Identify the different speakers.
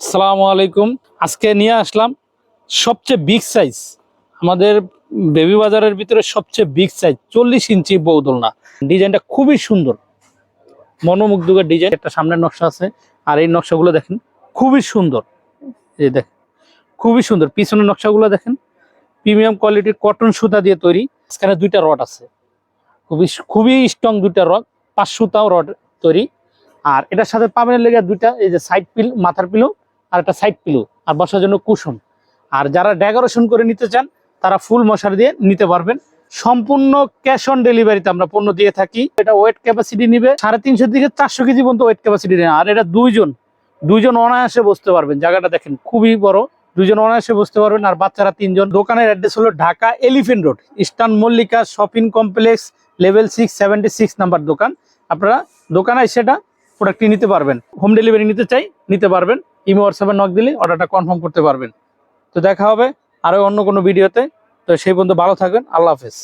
Speaker 1: আসসালামু আলাইকুম। আজকে নিয়ে আসলাম সবচেয়ে বিগ সাইজ আমাদের বেবি বাজারের ভিতরে সবচেয়ে বিগ সাইজ চল্লিশ ইঞ্চি বৌদোলনা ডিজাইনটা খুবই সুন্দর। মনোমুগ্ধকর ডিজাইন। একটা সামনের নকশা আছে। আর এই নকশাগুলো দেখেন, খুবই সুন্দর। এই দেখেন, খুবই সুন্দর। পিছনের নকশাগুলো দেখেন প্রিমিয়াম কোয়ালিটির কটন সুতা দিয়ে তৈরি। এখানে দুইটা রড আছে। খুবই খুবই স্ট্রং দুইটা রড পাঁচ সুতাও রড তৈরি। আর এটার সাথে পাবেন লেগে দুইটা, এই যে সাইড পিল মাথার পিলো আর একটা সাইড পিলো আর বসার জন্য কুশন আর যারা ডেকোরেশন করে নিতে চান, তারা ফুল মশারি দিয়ে নিতে পারবেন। সম্পূর্ণ ক্যাশ অন ডেলিভারিতে আমরা পণ্য দিয়ে থাকি। এটা ওয়েট ক্যাপাসিটি নিবে, সাড়ে তিনশো থেকে চারশো কেজি পর্যন্ত ওয়েট ক্যাপাসিটি নেয়। আর এটা দুইজন দুইজন অনায়াসে বসতে পারবেন। জায়গাটা দেখেন, খুবই বড়। দুজন অনায়াসে বসতে পারবেন। আর বাচ্চারা তিনজন। দোকানের অ্যাড্রেস হলো Dhaka Elephant Road Eastern Mallika shopping complex level six seventy six number দোকান। আপনারা দোকানে সেটা প্রোডাক্টটি নিতে পারবেন। হোম ডেলিভারি নিতে চাই, নিতে পারবেন। ইমো হোয়াটসঅ্যাপে নক দিলে অর্ডারটা কনফার্ম করতে পারবেন। তো দেখা হবে আরও অন্য কোনো ভিডিওতে তো সেই পর্যন্ত ভালো থাকবেন। আল্লাহ হাফেজ।